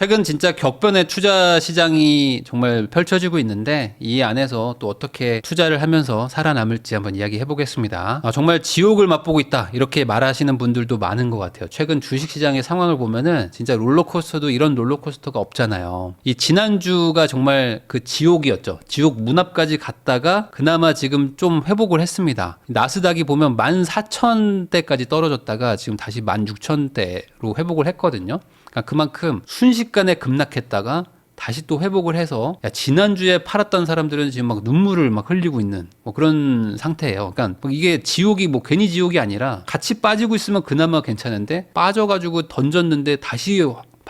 최근 진짜 격변의 투자 시장이 정말 펼쳐지고 있는데 이 안에서 또 어떻게 투자를 하면서 살아남을지 한번 이야기해 보겠습니다. 아, 정말 지옥을 맛보고 있다 이렇게 말하시는 분들도 많은 것 같아요. 최근 주식 시장의 상황을 보면은 진짜 롤러코스터도 이런 롤러코스터가 없잖아요. 이 지난주가 정말 그 지옥이었죠. 지옥 문 앞까지 갔다가 그나마 지금 좀 회복을 했습니다. 나스닥이 보면 14,000대까지 떨어졌다가 지금 다시 16,000대로 회복을 했거든요. 그러니까 그만큼 순식간에 급락했다가 다시 또 회복을 해서 야, 지난주에 팔았던 사람들은 지금 막 눈물을 막 흘리고 있는 뭐 그런 상태예요. 그러니까 뭐 이게 지옥이 뭐 괜히 지옥이 아니라 같이 빠지고 있으면 그나마 괜찮은데 빠져가지고 던졌는데 다시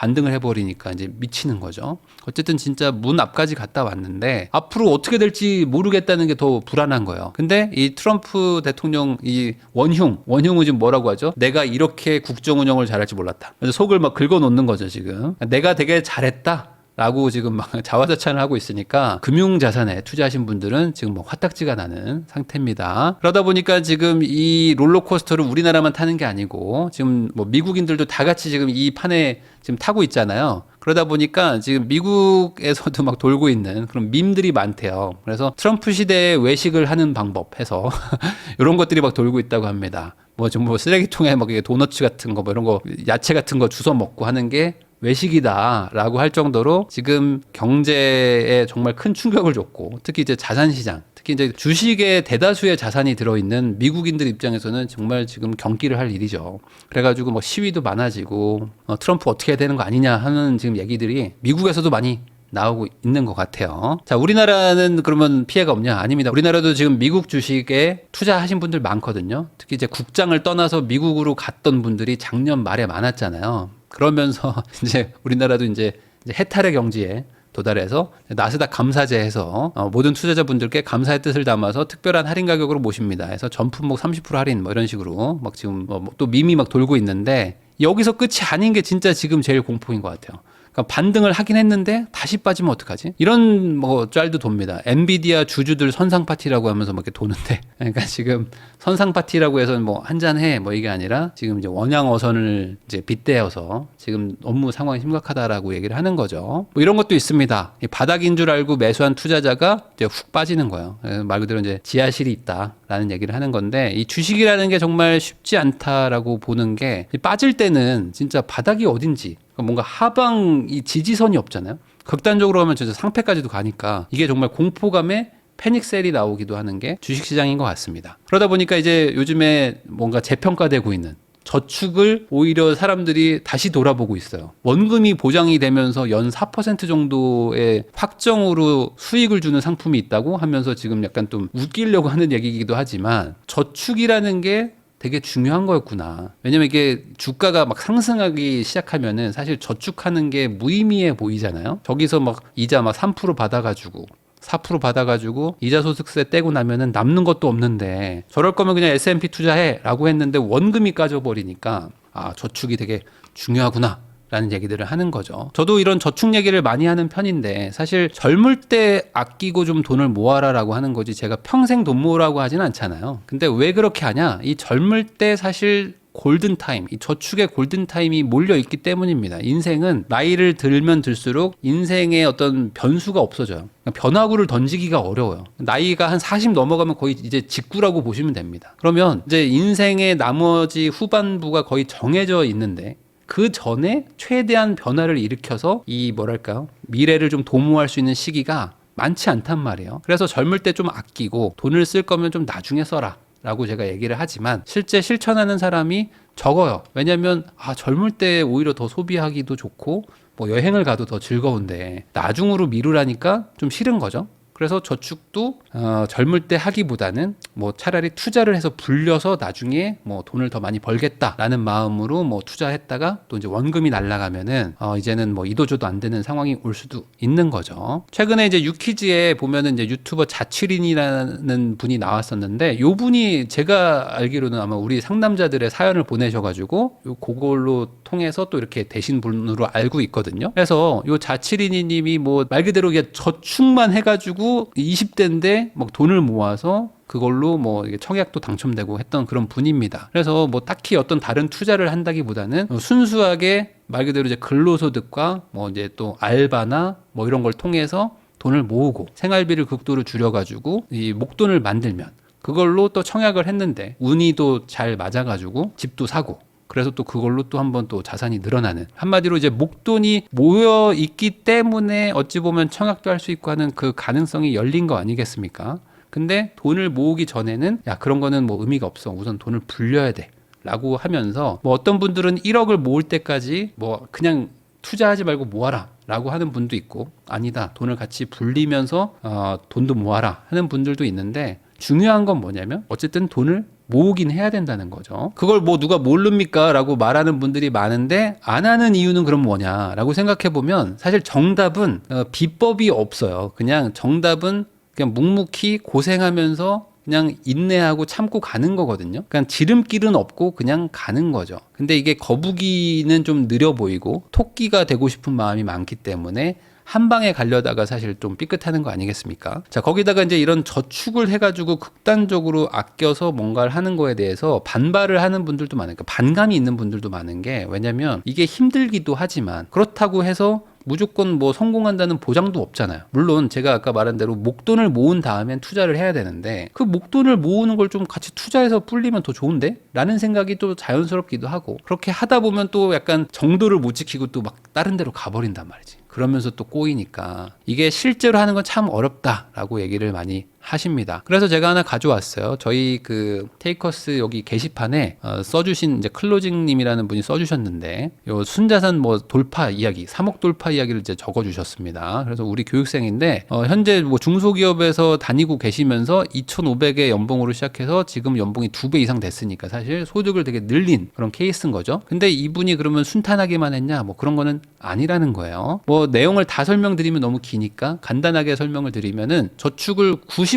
반등을 해버리니까 이제 미치는 거죠. 어쨌든 진짜 문 앞까지 갔다 왔는데 앞으로 어떻게 될지 모르겠다는 게 더 불안한 거예요. 근데 이 트럼프 대통령 이 원흉, 원흉은 지금 뭐라고 하죠? 내가 이렇게 국정 운영을 잘할지 몰랐다. 그래서 속을 막 긁어 놓는 거죠 지금. 내가 되게 잘했다. 라고 지금 막 자화자찬을 하고 있으니까 금융자산에 투자하신 분들은 지금 뭐 화딱지가 나는 상태입니다. 그러다 보니까 지금 이 롤러코스터를 우리나라만 타는 게 아니고 지금 뭐 미국인들도 다 같이 지금 이 판에 지금 타고 있잖아요. 그러다 보니까 지금 미국에서도 막 돌고 있는 그런 밈들이 많대요. 그래서 트럼프 시대에 외식을 하는 방법 해서 이런 것들이 막 돌고 있다고 합니다. 뭐좀뭐 쓰레기통에 막 도너츠 같은 거 뭐 이런 거 야채 같은 거 주워 먹고 하는 게 외식이다라고 할 정도로 지금 경제에 정말 큰 충격을 줬고 특히 이제 자산 시장 특히 이제 주식에 대다수의 자산이 들어있는 미국인들 입장에서는 정말 지금 경기를 할 일이죠. 그래가지고 뭐 시위도 많아지고 어, 트럼프 어떻게 해야 되는 거 아니냐 하는 지금 얘기들이 미국에서도 많이 나오고 있는 것 같아요. 자, 우리나라는 그러면 피해가 없냐? 아닙니다. 우리나라도 지금 미국 주식에 투자하신 분들 많거든요. 특히 이제 국장을 떠나서 미국으로 갔던 분들이 작년 말에 많았잖아요. 그러면서 이제 우리나라도 이제 해탈의 경지에 도달해서 나스닥 감사제해서 어, 모든 투자자분들께 감사의 뜻을 담아서 특별한 할인 가격으로 모십니다. 해서 전 품목 30% 할인 뭐 이런 식으로 막 지금 뭐 또 밈이 막 돌고 있는데 여기서 끝이 아닌 게 진짜 지금 제일 공포인 것 같아요. 그러니까 반등을 하긴 했는데 다시 빠지면 어떡하지? 이런 뭐 짤도 돕니다. 엔비디아 주주들 선상 파티라고 하면서 막 이렇게 도는데 그러니까 지금 선상 파티라고 해서 뭐 한 잔 해 뭐 이게 아니라 지금 이제 원양 어선을 이제 빗대어서 지금 업무 상황이 심각하다라고 얘기를 하는 거죠. 뭐 이런 것도 있습니다. 이 바닥인 줄 알고 매수한 투자자가 이제 훅 빠지는 거예요. 예, 말 그대로 이제 지하실이 있다라는 얘기를 하는 건데 이 주식이라는 게 정말 쉽지 않다라고 보는 게 빠질 때는 진짜 바닥이 어딘지 뭔가 하방 이 지지선이 없잖아요. 극단적으로 하면 진짜 상패까지도 가니까 이게 정말 공포감에 패닉셀이 나오기도 하는 게 주식시장인 것 같습니다. 그러다 보니까 이제 요즘에 뭔가 재평가되고 있는 저축을 오히려 사람들이 다시 돌아보고 있어요. 원금이 보장이 되면서 연 4% 정도의 확정으로 수익을 주는 상품이 있다고 하면서 지금 약간 좀 웃기려고 하는 얘기이기도 하지만 저축이라는 게 되게 중요한 거였구나. 왜냐면 이게 주가가 막 상승하기 시작하면은 사실 저축하는 게 무의미해 보이잖아요. 저기서 막 이자 막 3% 받아가지고 4% 받아가지고 이자 소득세 떼고 나면은 남는 것도 없는데 저럴 거면 그냥 S&P 투자해라고 했는데 원금이 까져버리니까 아 저축이 되게 중요하구나. 라는 얘기들을 하는 거죠. 저도 이런 저축 얘기를 많이 하는 편인데 사실 젊을 때 아끼고 좀 돈을 모아라라고 하는 거지 제가 평생 돈 모으라고 하진 않잖아요. 근데 왜 그렇게 하냐? 이 젊을 때 사실 골든 타임, 이 저축의 골든 타임이 몰려 있기 때문입니다. 인생은 나이를 들면 들수록 인생의 어떤 변수가 없어져요. 그러니까 변화구를 던지기가 어려워요. 나이가 한 40 넘어가면 거의 이제 직구라고 보시면 됩니다. 그러면 이제 인생의 나머지 후반부가 거의 정해져 있는데 그 전에 최대한 변화를 일으켜서 이 뭐랄까요 미래를 좀 도모할 수 있는 시기가 많지 않단 말이에요. 그래서 젊을 때 좀 아끼고 돈을 쓸 거면 좀 나중에 써라. 라고 제가 얘기를 하지만 실제 실천하는 사람이 적어요. 왜냐면 아 젊을 때 오히려 더 소비하기도 좋고 뭐 여행을 가도 더 즐거운데 나중으로 미루라니까 좀 싫은 거죠. 그래서 저축도 어, 젊을 때 하기보다는 뭐 차라리 투자를 해서 불려서 나중에 뭐 돈을 더 많이 벌겠다라는 마음으로 뭐 투자했다가 또 이제 원금이 날라가면은 어, 이제는 뭐 이도저도 안 되는 상황이 올 수도 있는 거죠. 최근에 이제 유키즈에 보면은 이제 유튜버 자취린이라는 분이 나왔었는데 요 분이 제가 알기로는 아마 우리 상남자들의 사연을 보내셔가지고 요 그걸로 통해서 또 이렇게 되신 분으로 알고 있거든요. 그래서 요 자취린이님이 뭐 말 그대로 저축만 해가지고 20대인데 막 돈을 모아서 그걸로 뭐 청약도 당첨되고 했던 그런 분입니다. 그래서 뭐 딱히 어떤 다른 투자를 한다기보다는 순수하게 말 그대로 이제 근로소득과 뭐 이제 또 알바나 뭐 이런 걸 통해서 돈을 모으고 생활비를 극도로 줄여가지고 이 목돈을 만들면 그걸로 또 청약을 했는데 운이 또 잘 맞아가지고 집도 사고 그래서 또 그걸로 또 한번 또 자산이 늘어나는. 한마디로 이제 목돈이 모여 있기 때문에 어찌 보면 청약도 할 수 있고 하는 그 가능성이 열린 거 아니겠습니까? 근데 돈을 모으기 전에는 야 그런 거는 뭐 의미가 없어. 우선 돈을 불려야 돼. 라고 하면서 뭐 어떤 분들은 1억을 모을 때까지 뭐 그냥 투자하지 말고 모아라 라고 하는 분도 있고 아니다. 돈을 같이 불리면서 어, 돈도 모아라 하는 분들도 있는데 중요한 건 뭐냐면 어쨌든 돈을 모으긴 해야 된다는 거죠. 그걸 뭐 누가 모릅니까? 라고 말하는 분들이 많은데 안 하는 이유는 그럼 뭐냐? 라고 생각해 보면 사실 정답은 어, 비법이 없어요. 그냥 정답은 그냥 묵묵히 고생하면서 그냥 인내하고 참고 가는 거거든요. 그냥 지름길은 없고 그냥 가는 거죠. 근데 이게 거북이는 좀 느려 보이고 토끼가 되고 싶은 마음이 많기 때문에 한 방에 가려다가 사실 좀 삐끗하는 거 아니겠습니까? 자, 거기다가 이제 이런 저축을 해가지고 극단적으로 아껴서 뭔가를 하는 거에 대해서 반발을 하는 분들도 많으니까 반감이 있는 분들도 많은 게 왜냐면 이게 힘들기도 하지만 그렇다고 해서 무조건 뭐 성공한다는 보장도 없잖아요. 물론 제가 아까 말한 대로 목돈을 모은 다음엔 투자를 해야 되는데 그 목돈을 모으는 걸 좀 같이 투자해서 불리면 더 좋은데? 라는 생각이 또 자연스럽기도 하고 그렇게 하다 보면 또 약간 정도를 못 지키고 또 막 다른 데로 가버린단 말이지. 그러면서 또 꼬이니까 이게 실제로 하는 건 참 어렵다라고 얘기를 많이 하십니다. 그래서 제가 하나 가져왔어요. 저희 그 테이커스 여기 게시판에 어, 써주신 이제 클로징님이라는 분이 써주셨는데 요 순자산 뭐 돌파 이야기, 3억 돌파 이야기를 이제 적어주셨습니다. 그래서 우리 교육생인데 어, 현재 뭐 중소기업에서 다니고 계시면서 2,500의 연봉으로 시작해서 지금 연봉이 두 배 이상 됐으니까 사실 소득을 되게 늘린 그런 케이스인 거죠. 근데 이분이 그러면 순탄하게만 했냐? 뭐 그런 거는 아니라는 거예요. 뭐 내용을 다 설명드리면 너무 기니까 간단하게 설명을 드리면은 저축을 90%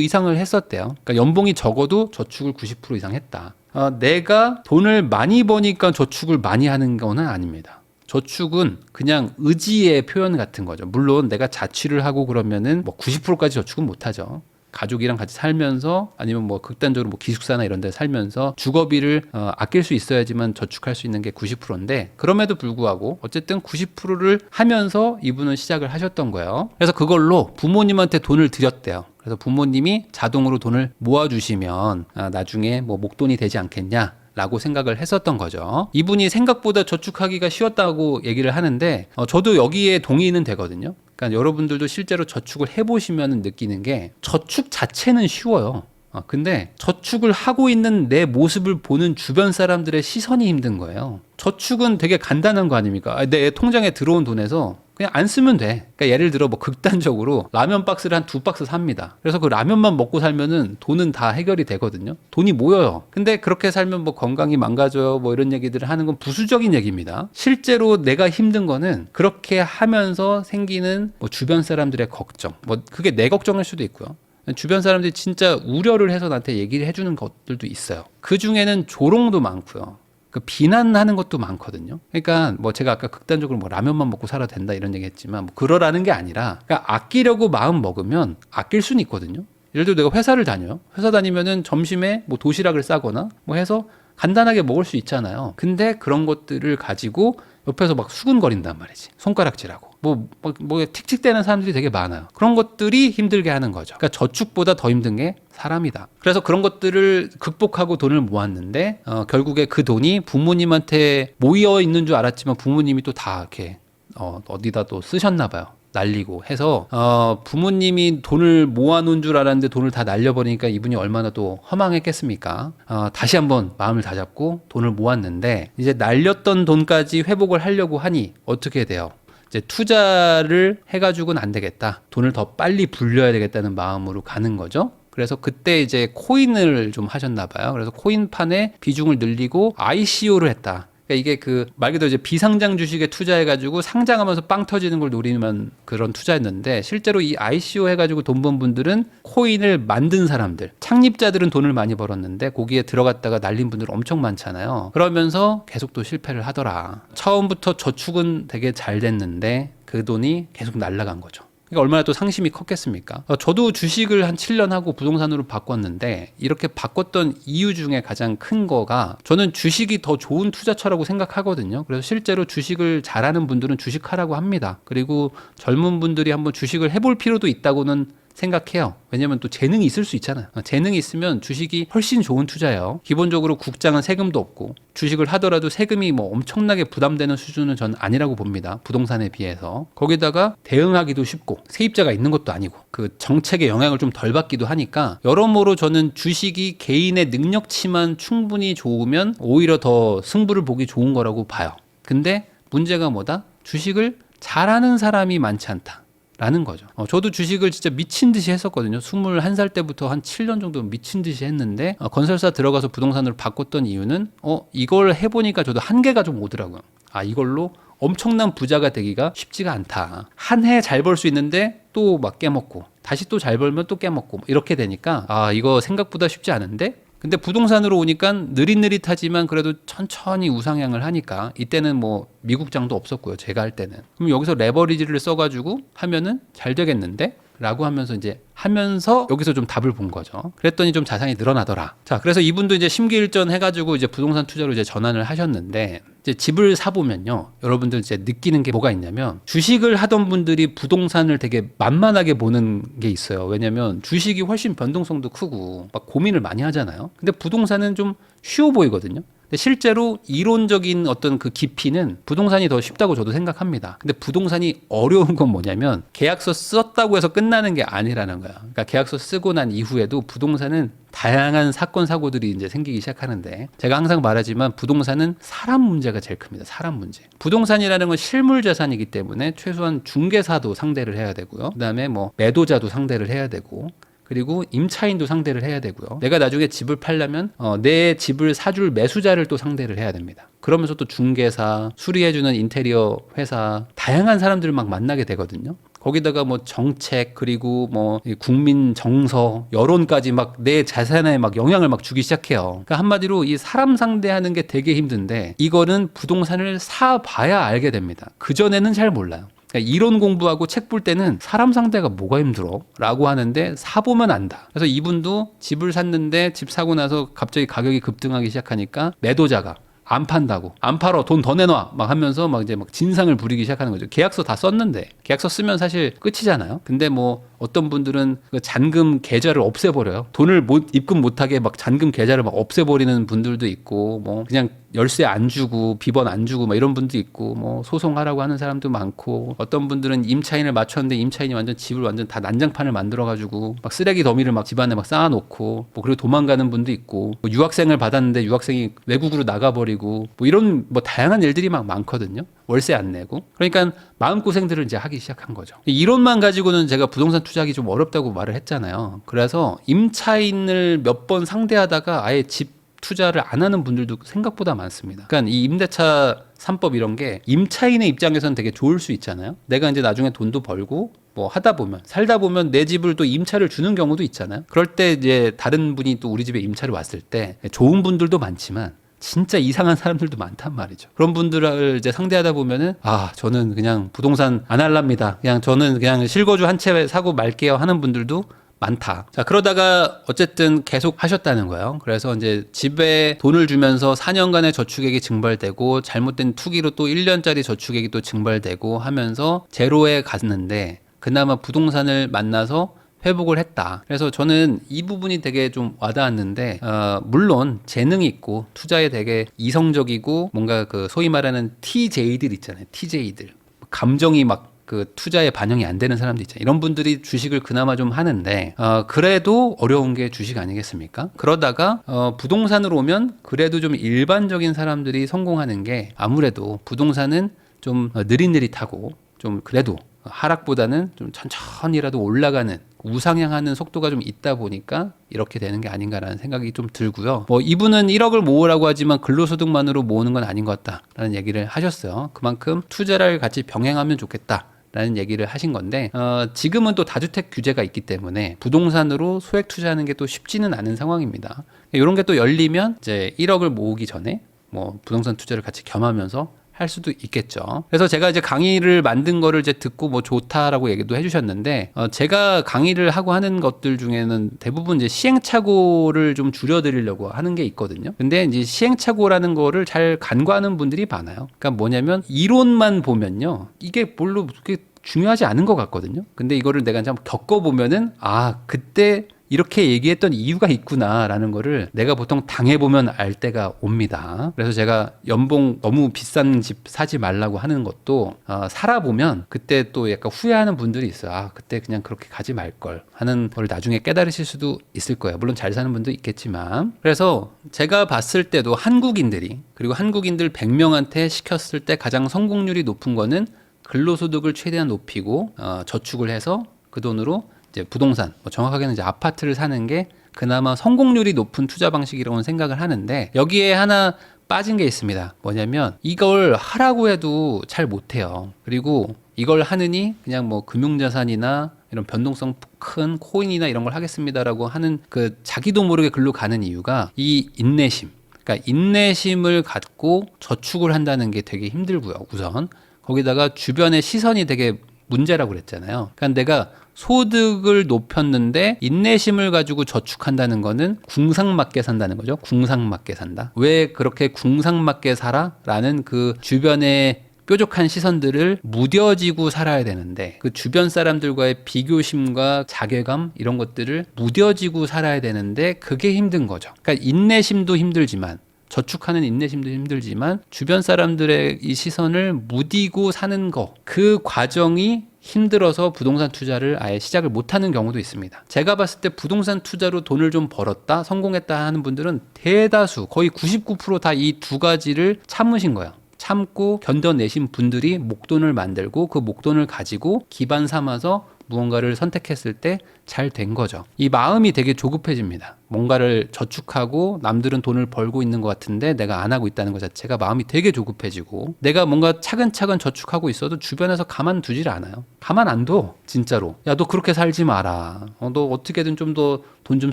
이상을 했었대요. 그러니까 연봉이 적어도 저축을 90% 이상 했다. 어, 내가 돈을 많이 버니까 저축을 많이 하는 거는 아닙니다. 저축은 그냥 의지의 표현 같은 거죠. 물론 내가 자취를 하고 그러면은 뭐 90%까지 저축은 못 하죠. 가족이랑 같이 살면서 아니면 뭐 극단적으로 뭐 기숙사나 이런 데 살면서 주거비를 어, 아낄 수 있어야지만 저축할 수 있는 게 90%인데 그럼에도 불구하고 어쨌든 90%를 하면서 이분은 시작을 하셨던 거예요. 그래서 그걸로 부모님한테 돈을 드렸대요. 그래서 부모님이 자동으로 돈을 모아주시면 아, 나중에 뭐 목돈이 되지 않겠냐. 라고 생각을 했었던 거죠. 이분이 생각보다 저축하기가 쉬웠다고 얘기를 하는데, 어, 저도 여기에 동의는 되거든요. 그러니까 여러분들도 실제로 저축을 해보시면 느끼는 게 저축 자체는 쉬워요. 어, 근데 저축을 하고 있는 내 모습을 보는 주변 사람들의 시선이 힘든 거예요. 저축은 되게 간단한 거 아닙니까? 아, 내 통장에 들어온 돈에서 그냥 안 쓰면 돼. 그러니까 예를 들어 뭐 극단적으로 라면 박스를 한 두 박스 삽니다. 그래서 그 라면만 먹고 살면은 돈은 다 해결이 되거든요. 돈이 모여요. 근데 그렇게 살면 뭐 건강이 망가져요. 뭐 이런 얘기들을 하는 건 부수적인 얘기입니다. 실제로 내가 힘든 거는 그렇게 하면서 생기는 뭐 주변 사람들의 걱정. 뭐 그게 내 걱정일 수도 있고요. 주변 사람들이 진짜 우려를 해서 나한테 얘기를 해주는 것들도 있어요. 그 중에는 조롱도 많고요. 그 비난하는 것도 많거든요. 그러니까 뭐 제가 아까 극단적으로 뭐 라면만 먹고 살아도 된다 이런 얘기했지만 뭐 그러라는 게 아니라 그러니까 아끼려고 마음 먹으면 아낄 수는 있거든요. 예를 들어 내가 회사를 다녀요. 회사 다니면은 점심에 뭐 도시락을 싸거나 뭐 해서 간단하게 먹을 수 있잖아요. 근데 그런 것들을 가지고 옆에서 막 수근거린단 말이지. 손가락질하고. 뭐, 뭐, 뭐, 틱틱대는 사람들이 되게 많아요. 그런 것들이 힘들게 하는 거죠. 그러니까 저축보다 더 힘든 게 사람이다. 그래서 그런 것들을 극복하고 돈을 모았는데, 어, 결국에 그 돈이 부모님한테 모여 있는 줄 알았지만 부모님이 또 다 이렇게, 어, 어디다 또 쓰셨나 봐요. 날리고 해서 어 부모님이 돈을 모아놓은 줄 알았는데 돈을 다 날려버리니까 이분이 얼마나 또 허망했겠습니까? 어 다시 한번 마음을 다잡고 돈을 모았는데 이제 날렸던 돈까지 회복을 하려고 하니 어떻게 돼요? 이제 투자를 해가지고는 안 되겠다. 돈을 더 빨리 불려야 되겠다는 마음으로 가는 거죠. 그래서 그때 이제 코인을 좀 하셨나 봐요. 그래서 코인판에 비중을 늘리고 ICO를 했다. 그러니까 이게 그 말 그대로 이제 비상장 주식에 투자해가지고 상장하면서 빵 터지는 걸 노리는 그런 투자였는데 실제로 이 ICO 해가지고 돈 번 분들은 코인을 만든 사람들, 창립자들은 돈을 많이 벌었는데 거기에 들어갔다가 날린 분들 엄청 많잖아요. 그러면서 계속 또 실패를 하더라. 처음부터 저축은 되게 잘 됐는데 그 돈이 계속 날라간 거죠. 그러니까 얼마나 또 상심이 컸겠습니까? 어, 저도 주식을 한 7년 하고 부동산으로 바꿨는데 이렇게 바꿨던 이유 중에 가장 큰 거가 저는 주식이 더 좋은 투자처라고 생각하거든요. 그래서 실제로 주식을 잘하는 분들은 주식하라고 합니다. 그리고 젊은 분들이 한번 주식을 해볼 필요도 있다고는 생각해요. 왜냐면 또 재능이 있을 수 있잖아요. 어, 재능이 있으면 주식이 훨씬 좋은 투자예요. 기본적으로 국장은 세금도 없고 주식을 하더라도 세금이 뭐 엄청나게 부담되는 수준은 전 아니라고 봅니다. 부동산에 비해서. 거기다가 대응하기도 쉽고 세입자가 있는 것도 아니고 그 정책의 영향을 좀 덜 받기도 하니까 여러모로 저는 주식이 개인의 능력치만 충분히 좋으면 오히려 더 승부를 보기 좋은 거라고 봐요. 근데 문제가 뭐다? 주식을 잘하는 사람이 많지 않다. 라는 거죠. 어, 저도 주식을 진짜 미친 듯이 했었거든요. 21살 때부터 한 7년 정도 미친 듯이 했는데 어, 건설사 들어가서 부동산으로 바꿨던 이유는 어 이걸 해보니까 저도 한계가 좀 오더라고요. 아 이걸로 엄청난 부자가 되기가 쉽지가 않다. 한 해 잘 벌 수 있는데 또 막 깨먹고 다시 또 잘 벌면 또 깨먹고 이렇게 되니까 아 이거 생각보다 쉽지 않은데 근데 부동산으로 오니까 느릿느릿하지만 그래도 천천히 우상향을 하니까 이때는 뭐 미국장도 없었고요. 제가 할 때는. 그럼 여기서 레버리지를 써가지고 하면은 잘 되겠는데? 라고 하면서 이제 하면서 여기서 좀 답을 본 거죠. 그랬더니 좀 자산이 늘어나더라. 자, 그래서 이분도 이제 심기일전 해가지고 이제 부동산 투자로 이제 전환을 하셨는데 이제 집을 사보면요. 여러분들 이제 느끼는 게 뭐가 있냐면 주식을 하던 분들이 부동산을 되게 만만하게 보는 게 있어요. 왜냐면 주식이 훨씬 변동성도 크고 막 고민을 많이 하잖아요. 근데 부동산은 좀 쉬워 보이거든요. 근데 실제로 이론적인 어떤 그 깊이는 부동산이 더 쉽다고 저도 생각합니다. 근데 부동산이 어려운 건 뭐냐면 계약서 썼다고 해서 끝나는 게 아니라는 거야. 그러니까 계약서 쓰고 난 이후에도 부동산은 다양한 사건 사고들이 이제 생기기 시작하는데 제가 항상 말하지만 부동산은 사람 문제가 제일 큽니다. 사람 문제. 부동산이라는 건 실물 자산이기 때문에 최소한 중개사도 상대를 해야 되고요. 그다음에 뭐 매도자도 상대를 해야 되고 그리고 임차인도 상대를 해야 되고요. 내가 나중에 집을 팔려면 어, 내 집을 사줄 매수자를 또 상대를 해야 됩니다. 그러면서 또 중개사, 수리해주는 인테리어 회사, 다양한 사람들을 막 만나게 되거든요. 거기다가 뭐 정책 그리고 뭐이 국민 정서 여론까지 막 내 자산에 막 영향을 막 주기 시작해요. 그러니까 한마디로 이 사람 상대하는 게 되게 힘든데 이거는 부동산을 사 봐야 알게 됩니다. 그 전에는 잘 몰라요. 그러니까 이론 공부하고 책 볼 때는 사람 상대가 뭐가 힘들어? 라고 하는데 사보면 안다. 그래서 이분도 집을 샀는데 집 사고 나서 갑자기 가격이 급등하기 시작하니까 매도자가 안 판다고. 안 팔어. 돈 더 내놔. 막 하면서 막 이제 막 진상을 부리기 시작하는 거죠. 계약서 다 썼는데. 계약서 쓰면 사실 끝이잖아요. 근데 뭐 어떤 분들은 그 잔금 계좌를 없애버려요. 돈을 못 입금 못하게 막 잔금 계좌를 막 없애버리는 분들도 있고 뭐 그냥 열쇠 안 주고 비번 안 주고 막 이런 분도 있고 뭐 소송하라고 하는 사람도 많고 어떤 분들은 임차인을 맞췄는데 임차인이 완전 집을 완전 다 난장판을 만들어 가지고 막 쓰레기 더미를 막 집안에 막 쌓아놓고 뭐 그리고 도망가는 분도 있고 뭐 유학생을 받았는데 유학생이 외국으로 나가버리고 뭐 이런 뭐 다양한 일들이 막 많거든요. 월세 안 내고. 그러니까 마음 고생들을 이제 하기 시작한 거죠. 이론만 가지고는 제가 부동산 투자하기 좀 어렵다고 말을 했잖아요 그래서 임차인을 몇 번 상대하다가 아예 집 투자를 안 하는 분들도 생각보다 많습니다. 그러니까 이 임대차 3법 이런 게 임차인의 입장에서는 되게 좋을 수 있잖아요. 내가 이제 나중에 돈도 벌고 뭐 하다 보면 살다 보면 내 집을 또 임차를 주는 경우도 있잖아요. 그럴 때 이제 다른 분이 또 우리 집에 임차를 왔을 때 좋은 분들도 많지만 진짜 이상한 사람들도 많단 말이죠. 그런 분들을 이제 상대하다 보면은 아 저는 그냥 부동산 안 할랍니다. 그냥 저는 그냥 실거주 한 채 사고 말게요 하는 분들도 많다. 자, 그러다가 어쨌든 계속 하셨다는 거예요. 그래서 이제 집에 돈을 주면서 4년간의 저축액이 증발되고 잘못된 투기로 또 1년짜리 저축액이 또 증발되고 하면서 제로에 갔는데 그나마 부동산을 만나서 회복을 했다. 그래서 저는 이 부분이 되게 좀 와닿았는데, 어, 물론 재능이 있고 투자에 되게 이성적이고 뭔가 그 소위 말하는 TJ들 있잖아요. TJ들. 감정이 막그 투자에 반영이 안 되는 사람들 있잖아요. 이런 분들이 주식을 그나마 좀 하는데 어, 그래도 어려운 게 주식 아니겠습니까? 그러다가 어, 부동산으로 오면 그래도 좀 일반적인 사람들이 성공하는 게 아무래도 부동산은 좀 어, 느릿느릿하고 좀 그래도 하락보다는 좀 천천히라도 올라가는 우상향하는 속도가 좀 있다 보니까 이렇게 되는 게 아닌가라는 생각이 좀 들고요. 뭐 이분은 1억을 모으라고 하지만 근로소득만으로 모으는 건 아닌 것 같다라는 얘기를 하셨어요. 그만큼 투자를 같이 병행하면 좋겠다. 라는 얘기를 하신 건데 어, 지금은 또 다주택 규제가 있기 때문에 부동산으로 소액 투자하는 게 또 쉽지는 않은 상황입니다. 이런 게 또 열리면 이제 1억을 모으기 전에 뭐 부동산 투자를 같이 겸하면서 할 수도 있겠죠. 그래서 제가 이제 강의를 만든 거를 이제 듣고 뭐 좋다라고 얘기도 해주셨는데 어, 제가 강의를 하고 하는 것들 중에는 대부분 이제 시행착오를 좀 줄여드리려고 하는 게 있거든요. 근데 이제 시행착오라는 거를 잘 간과하는 분들이 많아요. 그러니까 뭐냐면 이론만 보면요, 이게 별로 그렇게 중요하지 않은 것 같거든요. 근데 이거를 내가 한번 겪어보면은 아 그때 이렇게 얘기했던 이유가 있구나라는 거를 내가 보통 당해보면 알 때가 옵니다. 그래서 제가 연봉 너무 비싼 집 사지 말라고 하는 것도 어, 살아보면 그때 또 약간 후회하는 분들이 있어요. 아, 그때 그냥 그렇게 가지 말걸 하는 걸 나중에 깨달으실 수도 있을 거예요. 물론 잘 사는 분도 있겠지만. 그래서 제가 봤을 때도 한국인들이 그리고 한국인들 100명한테 시켰을 때 가장 성공률이 높은 거는 근로소득을 최대한 높이고 어, 저축을 해서 그 돈으로 이제 부동산, 뭐 정확하게는 이제 아파트를 사는 게 그나마 성공률이 높은 투자 방식이라고는 생각을 하는데 여기에 하나 빠진 게 있습니다. 뭐냐면 이걸 하라고 해도 잘 못해요. 그리고 이걸 하느니 그냥 뭐 금융자산이나 이런 변동성 큰 코인이나 이런 걸 하겠습니다라고 하는 그 자기도 모르게 글로 가는 이유가 이 인내심. 그러니까 인내심을 갖고 저축을 한다는 게 되게 힘들고요. 우선 거기다가 주변의 시선이 되게 문제라고 그랬잖아요. 그러니까 내가 소득을 높였는데 인내심을 가지고 저축한다는 거는 궁상맞게 산다는 거죠. 궁상맞게 산다. 왜 그렇게 궁상맞게 살아?라는 그 주변의 뾰족한 시선들을 무뎌지고 살아야 되는데 그 주변 사람들과의 비교심과 자괴감 이런 것들을 무뎌지고 살아야 되는데 그게 힘든 거죠. 그러니까 인내심도 힘들지만 저축하는 인내심도 힘들지만 주변 사람들의 이 시선을 무디고 사는 거 그 과정이 힘들어서 부동산 투자를 아예 시작을 못하는 경우도 있습니다. 제가 봤을 때 부동산 투자로 돈을 좀 벌었다, 성공했다 하는 분들은 대다수 거의 99%다 이 두 가지를 참으신 거예요. 참고 견뎌내신 분들이 목돈을 만들고 그 목돈을 가지고 기반 삼아서 무언가를 선택했을 때 잘 된 거죠. 이 마음이 되게 조급해집니다. 뭔가를 저축하고 남들은 돈을 벌고 있는 것 같은데 내가 안 하고 있다는 것 자체가 마음이 되게 조급해지고 내가 뭔가 차근차근 저축하고 있어도 주변에서 가만 두질 않아요. 가만 안 둬. 진짜로. 야, 너 그렇게 살지 마라. 어, 너 어떻게든 좀 더 돈 좀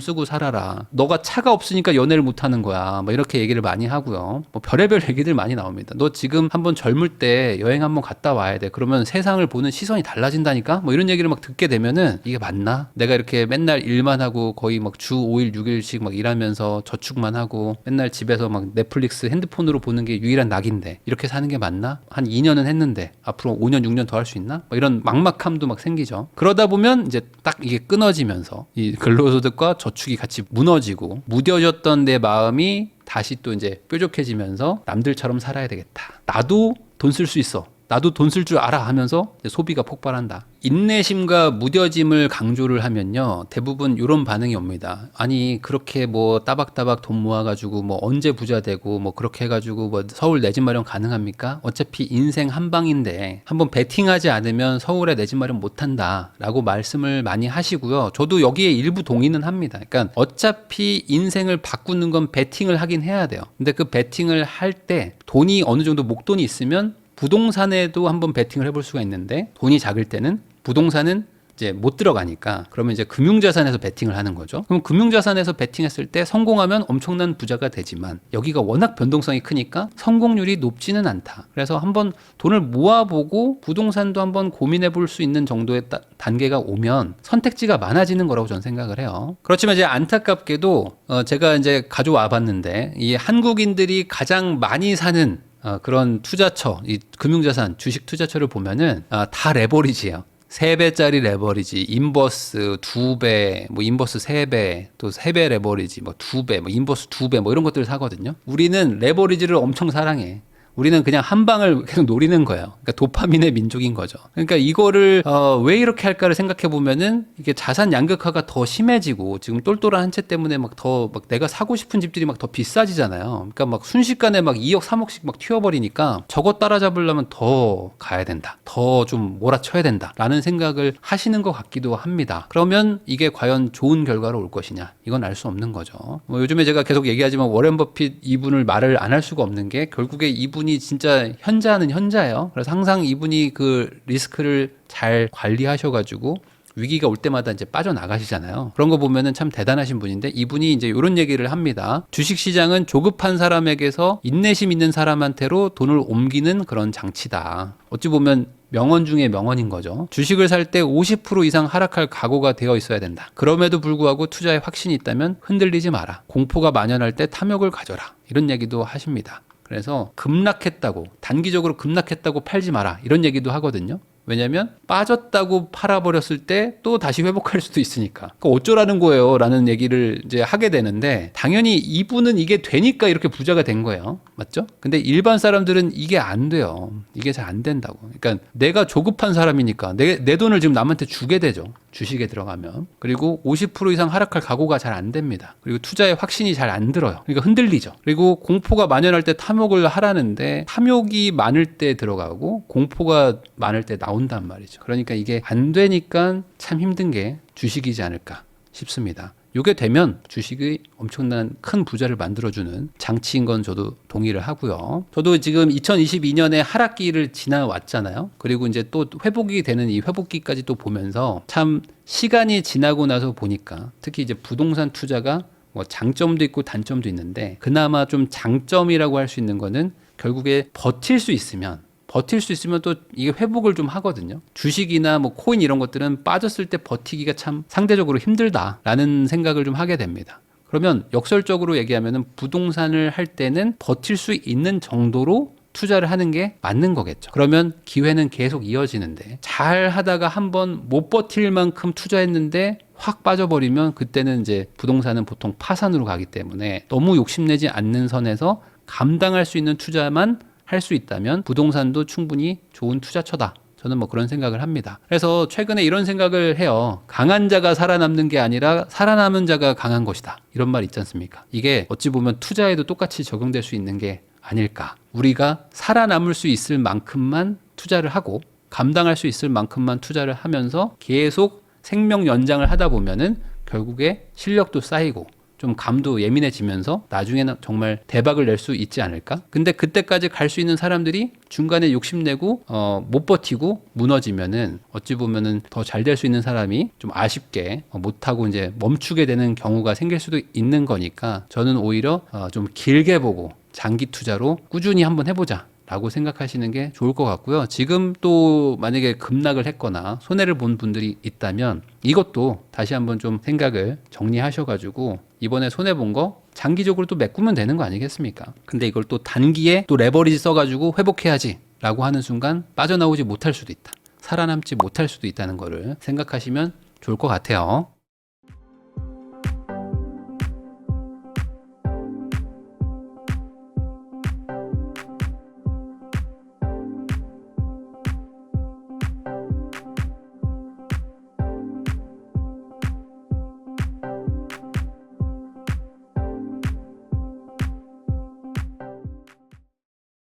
쓰고 살아라. 너가 차가 없으니까 연애를 못 하는 거야. 뭐 이렇게 얘기를 많이 하고요. 뭐 별의별 얘기들 많이 나옵니다. 너 지금 한번 젊을 때 여행 한번 갔다 와야 돼. 그러면 세상을 보는 시선이 달라진다니까? 뭐 이런 얘기를 막 듣게 되면은 이게 맞나? 내가 이렇게 맨날 일만 하고 거의 막 주 5일, 6일 씩 막 일하면서 저축만 하고 맨날 집에서 막 넷플릭스 핸드폰으로 보는 게 유일한 낙인데 이렇게 사는 게 맞나? 한 2년은 했는데 앞으로 5년, 6년 더 할 수 있나? 뭐 이런 막막함도 막 생기죠. 그러다 보면 이제 딱 이게 끊어지면서 이 근로소득과 저축이 같이 무너지고 무뎌졌던 내 마음이 다시 또 이제 뾰족해지면서 남들처럼 살아야 되겠다. 나도 돈 쓸 수 있어. 나도 돈 쓸 줄 알아 하면서 소비가 폭발한다. 인내심과 무뎌짐을 강조를 하면요. 대부분 이런 반응이 옵니다. 아니, 그렇게 뭐 따박따박 돈 모아가지고 뭐 언제 부자 되고 뭐 그렇게 해가지고 뭐 서울 내 집 마련 가능합니까? 어차피 인생 한 방인데 한번 베팅하지 않으면 서울에 내 집 마련 못한다. 라고 말씀을 많이 하시고요. 저도 여기에 일부 동의는 합니다. 그러니까 어차피 인생을 바꾸는 건 베팅을 하긴 해야 돼요. 근데 그 베팅을 할 때 돈이 어느 정도 목돈이 있으면 부동산에도 한번 베팅을 해볼 수가 있는데 돈이 작을 때는 부동산은 이제 못 들어가니까 그러면 이제 금융자산에서 베팅을 하는 거죠. 그럼 금융자산에서 베팅했을 때 성공하면 엄청난 부자가 되지만 여기가 워낙 변동성이 크니까 성공률이 높지는 않다. 그래서 한번 돈을 모아보고 부동산도 한번 고민해 볼 수 있는 정도의 따- 단계가 오면 선택지가 많아지는 거라고 저는 생각을 해요. 그렇지만 이제 안타깝게도 어 제가 이제 가져와 봤는데 이 한국인들이 가장 많이 사는 어, 그런 투자처, 이 금융자산, 주식 투자처를 보면은 아, 다 레버리지예요. 세배짜리 레버리지, 인버스 두배뭐 인버스 세배또 세배 레버리지, 뭐 두배뭐 인버스 두배뭐 이런 것들을 사거든요. 우리는 레버리지를 엄청 사랑해. 우리는 그냥 한 방을 계속 노리는 거예요. 그러니까 도파민의 민족인 거죠. 그러니까 이거를 어, 왜 이렇게 할까를 생각해 보면은 이게 자산 양극화가 더 심해지고 지금 똘똘한 한 채 때문에 막더막 내가 사고 싶은 집들이 막 더 비싸지잖아요. 그러니까 막 순식간에 막 2억 3억씩 막 튀어버리니까 저거 따라잡으려면 더 가야 된다. 더 좀 몰아쳐야 된다라는 생각을 하시는 것 같기도 합니다. 그러면 이게 과연 좋은 결과로 올 것이냐? 이건 알 수 없는 거죠. 뭐 요즘에 제가 계속 얘기하지만 워렌 버핏 이분을 말을 안 할 수가 없는 게 결국에 이분 이 진짜 현자는 현자예요. 그래서 항상 이분이 그 리스크를 잘 관리하셔가지고 위기가 올 때마다 이제 빠져나가시잖아요. 그런 거 보면은 참 대단하신 분인데 이분이 이제 이런 얘기를 합니다. 주식 시장은 조급한 사람에게서 인내심 있는 사람한테로 돈을 옮기는 그런 장치다. 어찌 보면 명언 중에 명언인 거죠. 주식을 살 때 50% 이상 하락할 각오가 되어 있어야 된다. 그럼에도 불구하고 투자에 확신이 있다면 흔들리지 마라. 공포가 만연할 때 탐욕을 가져라. 이런 얘기도 하십니다. 그래서 급락했다고 단기적으로 급락했다고 팔지 마라 이런 얘기도 하거든요. 왜냐하면 빠졌다고 팔아버렸을 때 또 다시 회복할 수도 있으니까. 그 어쩌라는 거예요?라는 얘기를 이제 하게 되는데 당연히 이분은 이게 되니까 이렇게 부자가 된 거예요. 맞죠? 근데 일반 사람들은 이게 안 돼요. 이게 잘 안 된다고. 그러니까 내가 조급한 사람이니까 내, 내 돈을 지금 남한테 주게 되죠. 주식에 들어가면. 그리고 50% 이상 하락할 각오가 잘 안 됩니다. 그리고 투자에 확신이 잘 안 들어요. 그러니까 흔들리죠. 그리고 공포가 만연할 때 탐욕을 하라는데 탐욕이 많을 때 들어가고 공포가 많을 때 나온단 말이죠. 그러니까 이게 안 되니까 참 힘든 게 주식이지 않을까 싶습니다. 이게 되면 주식이 엄청난 큰 부자를 만들어주는 장치인 건 저도 동의를 하고요. 저도 지금 2022년에 하락기를 지나왔잖아요. 그리고 이제 또 회복이 되는 이 회복기까지 또 보면서 참 시간이 지나고 나서 보니까 특히 이제 부동산 투자가 뭐 장점도 있고 단점도 있는데 그나마 좀 장점이라고 할 수 있는 거는 결국에 버틸 수 있으면 버틸 수 있으면 또 이게 회복을 좀 하거든요. 주식이나 뭐 코인 이런 것들은 빠졌을 때 버티기가 참 상대적으로 힘들다라는 생각을 좀 하게 됩니다. 그러면 역설적으로 얘기하면은 부동산을 할 때는 버틸 수 있는 정도로 투자를 하는 게 맞는 거겠죠. 그러면 기회는 계속 이어지는데 잘 하다가 한번 못 버틸 만큼 투자했는데 확 빠져버리면 그때는 이제 부동산은 보통 파산으로 가기 때문에 너무 욕심내지 않는 선에서 감당할 수 있는 투자만 할 수 있다면 부동산도 충분히 좋은 투자처다. 저는 뭐 그런 생각을 합니다. 그래서 최근에 이런 생각을 해요. 강한 자가 살아남는 게 아니라 살아남은 자가 강한 것이다. 이런 말 있지 않습니까? 이게 어찌 보면 투자에도 똑같이 적용될 수 있는 게 아닐까. 우리가 살아남을 수 있을 만큼만 투자를 하고 감당할 수 있을 만큼만 투자를 하면서 계속 생명 연장을 하다 보면은 결국에 실력도 쌓이고 좀 감도 예민해지면서 나중에는 정말 대박을 낼 수 있지 않을까? 근데 그때까지 갈 수 있는 사람들이 중간에 욕심내고 어, 못 버티고 무너지면은 어찌 보면은 더 잘 될 수 있는 사람이 좀 아쉽게 어, 못하고 이제 멈추게 되는 경우가 생길 수도 있는 거니까 저는 오히려 어, 좀 길게 보고 장기 투자로 꾸준히 한번 해보자. 라고 생각하시는 게 좋을 것 같고요. 지금 또 만약에 급락을 했거나 손해를 본 분들이 있다면 이것도 다시 한번 좀 생각을 정리하셔가지고 이번에 손해 본 거 장기적으로 또 메꾸면 되는 거 아니겠습니까? 근데 이걸 또 단기에 또 레버리지 써가지고 회복해야지 라고 하는 순간 빠져나오지 못할 수도 있다. 살아남지 못할 수도 있다는 거를 생각하시면 좋을 것 같아요.